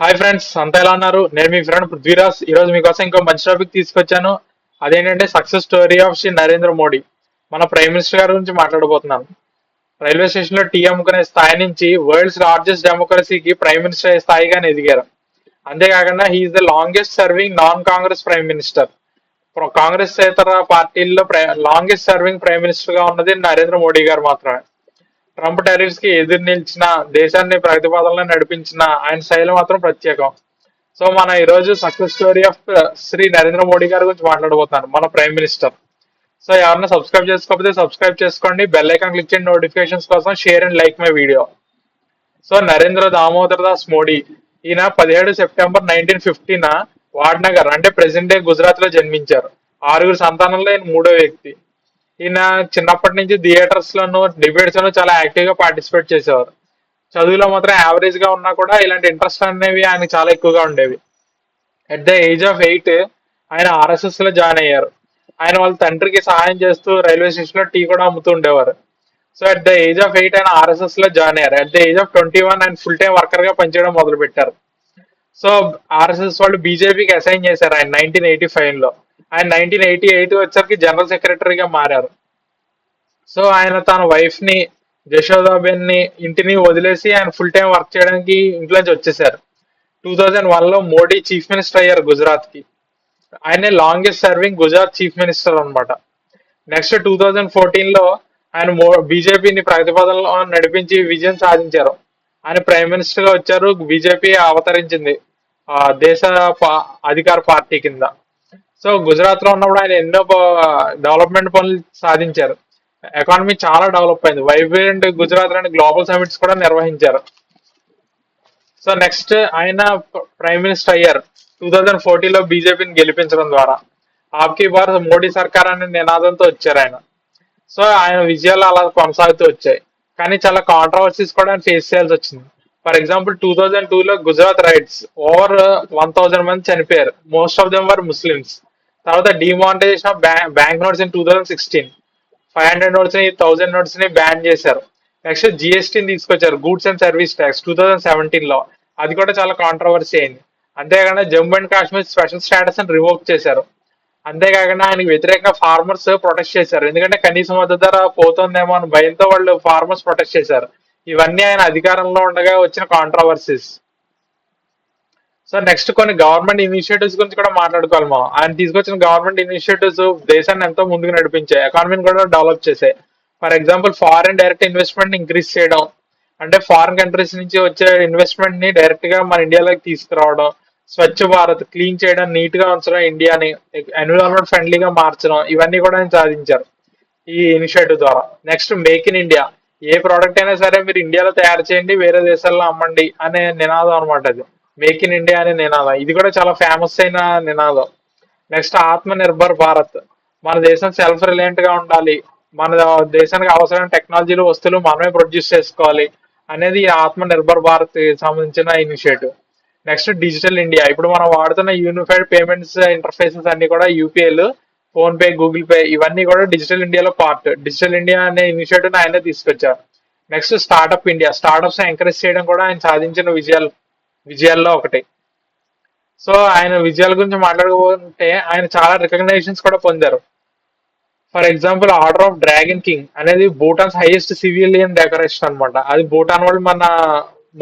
Hi friends అంతా ఎలా ఉన్నారు? నేను మీ ఫ్రెండ్ పృథ్వీరాజ్. ఈ రోజు మీకోసం ఇంకో మంచి టాపిక్ తీసుకొచ్చాను. అదేంటంటే success story of Shri Narendra Modi. మన ప్రైమ్ మినిస్టర్ గారి గురించి మాట్లాడబోతున్నాను. రైల్వే స్టేషన్లో టీ అమ్ముకునే స్థాయి నుంచి వరల్డ్స్ లార్జెస్ట్ డెమోక్రసీకి ప్రైమ్ మినిస్టర్ స్థాయిగానే ఎదిగారు. అంతేకాకుండా he is the longest serving non Congress prime minister Congress ఇతర పార్టీల్లో లాంగెస్ట్ సర్వింగ్ ప్రైమ్ మినిస్టర్గా ఉన్నది నరేంద్ర మోడీ గారు మాత్రమే. ట్రంప్ టెర్రరిస్ట్కి ఎదురు నిలిచిన దేశాన్ని ప్రతిపాదనలో నడిపించిన ఆయన శైలి మాత్రం ప్రత్యేకం. సో మన ఈ రోజు success story of Shri Narendra Modi గారి గురించి మాట్లాడబోతాను మన ప్రైమ్ మినిస్టర్ సో ఎవరైనా సబ్స్క్రైబ్ చేసుకోకపోతే సబ్స్క్రైబ్ చేసుకోండి బెల్ ఐకాన్ క్లిక్ చేయండి నోటిఫికేషన్స్ కోసం share and like my video so Narendra Damodar Das Modi ఈయన పదిహేడు సెప్టెంబర్ నైన్టీన్ ఫిఫ్టీన వాడ్నగర్ అంటే ప్రెసెంట్ డే గుజరాత్లో జన్మించారు. ఆరుగురు సంతానంలో ఈయన మూడో వ్యక్తి. ఈయన చిన్నప్పటి నుంచి థియేటర్స్ లోను డిబేట్స్ లోను చాలా యాక్టివ్గా పార్టిసిపేట్ చేసేవారు. చదువులో మాత్రం యావరేజ్గా ఉన్నా కూడా ఇలాంటి ఇంట్రెస్ట్ అనేవి ఆయన చాలా ఎక్కువగా ఉండేవి. At the age of eight ఆయన ఆర్ఎస్ఎస్లో జాయిన్ అయ్యారు. ఆయన వాళ్ళ తండ్రికి సహాయం చేస్తూ రైల్వే స్టేషన్లో టీ కూడా అమ్ముతూ ఉండేవారు. So at the age of eight ఆయన ఆర్ఎస్ఎస్లో జాయిన్ అయ్యారు. At the age of twenty one ఆయన ఫుల్ టైం వర్కర్గా పనిచేయడం మొదలు పెట్టారు సో ఆర్ఎస్ఎస్ వాళ్ళు బీజేపీకి అసైన్ చేశారు ఆయన నైన్టీన్ ఎయిటీ ఫైవ్లో. ఆయన నైన్టీన్ ఎయిటీ ఎయిట్ వచ్చరికి జనరల్ సెక్రటరీగా మారారు. సో ఆయన తన వైఫ్ని జశోదాబెన్ని ఇంటిని వదిలేసి ఆయన ఫుల్ టైం వర్క్ చేయడానికి ఇంట్లోంచి వచ్చేసారు. టూ థౌజండ్ వన్లో మోడీ చీఫ్ మినిస్టర్ అయ్యారు గుజరాత్కి ఆయనే longest serving Gujarat chief minister అన్నమాట. నెక్స్ట్ టూ థౌజండ్ ఫోర్టీన్లో ఆయన బీజేపీని ప్రతిపాదనలో నడిపించి విజయం సాధించారు. ఆయన ప్రైమ్ మినిస్టర్గా వచ్చారు బీజేపీ అవతరించింది. ఆ దేశ పా- అధికార పార్టీ కింద. సో గుజరాత్లో ఉన్నప్పుడు ఆయన ఎన్నో డెవలప్మెంట్ పనులు సాధించారు. ఎకానమీ చాలా డెవలప్ అయింది. వైబ్రెంట్ గుజరాత్ లాంటి గ్లోబల్ సమిట్స్ కూడా నిర్వహించారు. సో నెక్స్ట్ ఆయన ప్రైమ్ మినిస్టర్ అయ్యారు. టూ థౌజండ్ ఫోర్టీలో బీజేపీని గెలిపించడం ద్వారా. ఆప్కి భారత్ మోడీ సర్కార్ అనే నినాదంతో వచ్చారు ఆయన. సో ఆయన విజయాలు అలా కొనసాగుతూ వచ్చాయి. కానీ చాలా కాంట్రవర్సీస్ కూడా ఆయన ఫేస్ చేయాల్సి వచ్చింది. For example two thousand two లో Gujarat riots over one thousand మంది చనిపోయారు. Most of them were Muslims. తర్వాత demonetisation of bank notes in two thousand sixteen five hundred నోట్స్ని thousand నోట్స్ని బ్యాన్ చేశారు. నెక్స్ట్ జిఎస్టీని తీసుకొచ్చారు goods and service tax two thousand సెవెంటీన్లో. అది కూడా చాలా కాంట్రవర్సీ అయింది. అంతేకాకుండా Jammu and Kashmir special status అని రివోక్ చేశారు. అంతేకాకుండా ఆయనకి వ్యతిరేకంగా ఫార్మర్స్ ప్రొటెస్ట్ చేశారు. ఎందుకంటే కనీస మద్దతు ధర పోతుందేమో అని భయంతో వాళ్ళు ఫార్మర్స్ ప్రొటెస్ట్ చేశారు. ఇవన్నీ ఆయన అధికారంలో ఉండగా వచ్చిన కాంట్రవర్సీస్ సో నెక్స్ట్ కొన్ని గవర్నమెంట్ ఇనిషియేటివ్స్ గురించి కూడా మాట్లాడుకోవాలి మనం ఆయన తీసుకొచ్చిన గవర్నమెంట్ ఇనిషియేటివ్స్ దేశాన్ని ఎంతో ముందుకు నడిపించాయి. ఎకానమీని కూడా డెవలప్ చేసాయి for example foreign direct investment increase చేయడం. అంటే ఫారిన్ కంట్రీస్ నుంచి వచ్చే ఇన్వెస్ట్మెంట్ని డైరెక్ట్గా మన ఇండియాలోకి తీసుకురావడం. స్వచ్ఛ భారత్ క్లీన్ చేయడం నీట్గా ఉంచడం ఇండియాని ఎన్విరాన్మెంట్ ఫ్రెండ్లీగా మార్చడం. ఇవన్నీ కూడా ఆయన సాధించారు ఈ ఇనిషియేటివ్ ద్వారా. నెక్స్ట్ మేక్ ఇన్ ఇండియా ఏ ప్రోడక్ట్ అయినా సరే మీరు ఇండియాలో తయారు చేయండి వేరే దేశాల్లో అమ్మండి అనే నినాదం అనమాట అది. మేక్ ఇన్ ఇండియా అనే నినాదం. ఇది కూడా చాలా ఫేమస్ అయిన నినాదం. నెక్స్ట్ ఆత్మ నిర్భర్ భారత్. మన దేశం సెల్ఫ్ రిలయంట్గా ఉండాలి. మన దేశానికి అవసరమైన టెక్నాలజీలు వస్తువులు మనమే ప్రొడ్యూస్ చేసుకోవాలి అనేది ఈ ఆత్మ నిర్భర్ భారత్ సంబంధించిన ఇనిషియేటివ్ నెక్స్ట్ డిజిటల్ ఇండియా ఇప్పుడు మనం వాడుతున్న యూనిఫైడ్ పేమెంట్స్ ఇంటర్ఫేసెస్ అన్ని కూడా యూపీఐలు ఫోన్ పే గూగుల్ పే ఇవన్నీ కూడా డిజిటల్ ఇండియాలో పార్ట్ డిజిటల్ ఇండియా అనే ఇనిషియేటివ్ ఆయన తీసుకొచ్చారు. Next startup India startups encourage చేయడం కూడా ఆయన సాధించిన విజయాలు. విజయాల్లో ఒకటి. సో ఆయన విజయాల గురించి మాట్లాడుకుంటే ఆయన చాలా రికగ్నైజేషన్స్ కూడా పొందారు. For example order of dragon king అనేది భూటాన్స్ హైయెస్ట్ సివిలియన్ డెకరేషన్ అనమాట అది భూటాన్ వాళ్ళు మన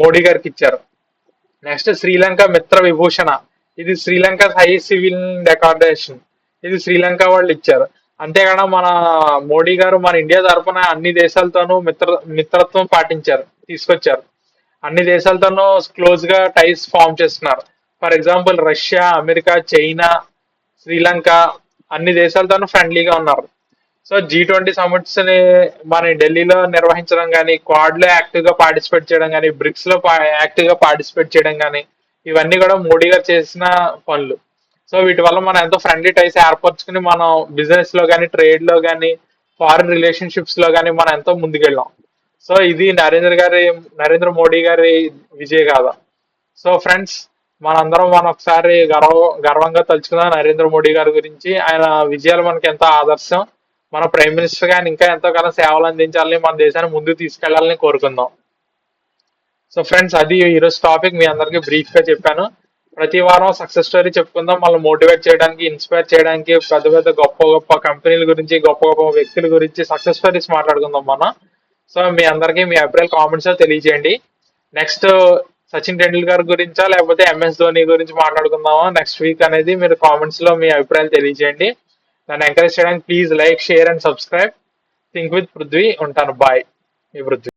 మోడీ గారికి ఇచ్చారు. నెక్స్ట్ శ్రీలంక మిత్ర విభూషణ. ఇది శ్రీలంక హైయెస్ట్ సివిల్ డెకరేషన్ ఇది శ్రీలంక వాళ్ళు ఇచ్చారు. అంతేకాకుండా మన మోడీ గారు మన ఇండియా తరఫున అన్ని దేశాలతోనూ మిత్ర మిత్రత్వం పాటించారు తీసుకొచ్చారు. అన్ని దేశాలతోనూ క్లోజ్గా టైస్ ఫామ్ చేస్తున్నారు. For example Russia America China Sri Lanka అన్ని దేశాలతోనూ ఫ్రెండ్లీగా ఉన్నారు. సో జీ ట్వంటీ సమిట్స్ని మన ఢిల్లీలో నిర్వహించడం కానీ క్వాడ్లో యాక్టివ్గా పార్టిసిపేట్ చేయడం కానీ బ్రిక్స్లో యాక్టివ్గా పార్టిసిపేట్ చేయడం కానీ ఇవన్నీ కూడా మోడీ గారు చేసిన పనులు. సో వీటి వల్ల మనం ఎంతో ఫ్రెండ్లీ టైస్ ఏర్పరచుకుని మనం బిజినెస్లో కానీ ట్రేడ్లో కానీ ఫారిన్ రిలేషన్షిప్స్లో కానీ మనం ఎంతో ముందుకెళ్ళాం. సో ఇది నరేంద్ర గారి నరేంద్ర మోడీ గారి విజయ గాథ. సో ఫ్రెండ్స్ మనందరం మనం ఒకసారి గర్వ గర్వంగా తలుచుకుందాం నరేంద్ర మోడీ గారి గురించి. ఆయన విజయాలు మనకి ఎంతో ఆదర్శం. మన ప్రైమ్ మినిస్టర్ గారిని ఇంకా ఎంతో కాలం సేవలు అందించాలని మన దేశాన్ని ముందుకు తీసుకెళ్ళాలని కోరుకుందాం. సో ఫ్రెండ్స్ అది ఈరోజు టాపిక్ మీ అందరికి బ్రీఫ్గా చెప్పాను. ప్రతి వారం సక్సెస్ స్టోరీ చెప్పుకుందాం. మళ్ళీ మోటివేట్ చేయడానికి ఇన్స్పైర్ చేయడానికి పెద్ద పెద్ద గొప్ప గొప్ప కంపెనీల గురించి గొప్ప గొప్ప వ్యక్తుల గురించి సక్సెస్ స్టోరీస్ మాట్లాడుకుందాం మనం. సో మీ అందరికీ మీ అభిప్రాయాలు కామెంట్స్లో తెలియజేయండి. నెక్స్ట్ సచిన్ టెండూల్కర్ గురించా లేకపోతే ఎంఎస్ ధోని గురించి మాట్లాడుకుందామా? నెక్స్ట్ వీక్ అనేది మీరు కామెంట్స్లో మీ అభిప్రాయాలు తెలియజేయండి. నన్ను ఎంకరేజ్ చేయడానికి please like share and subscribe think with Prithvi ఉంటాను. బాయ్ మీ పృథ్వీ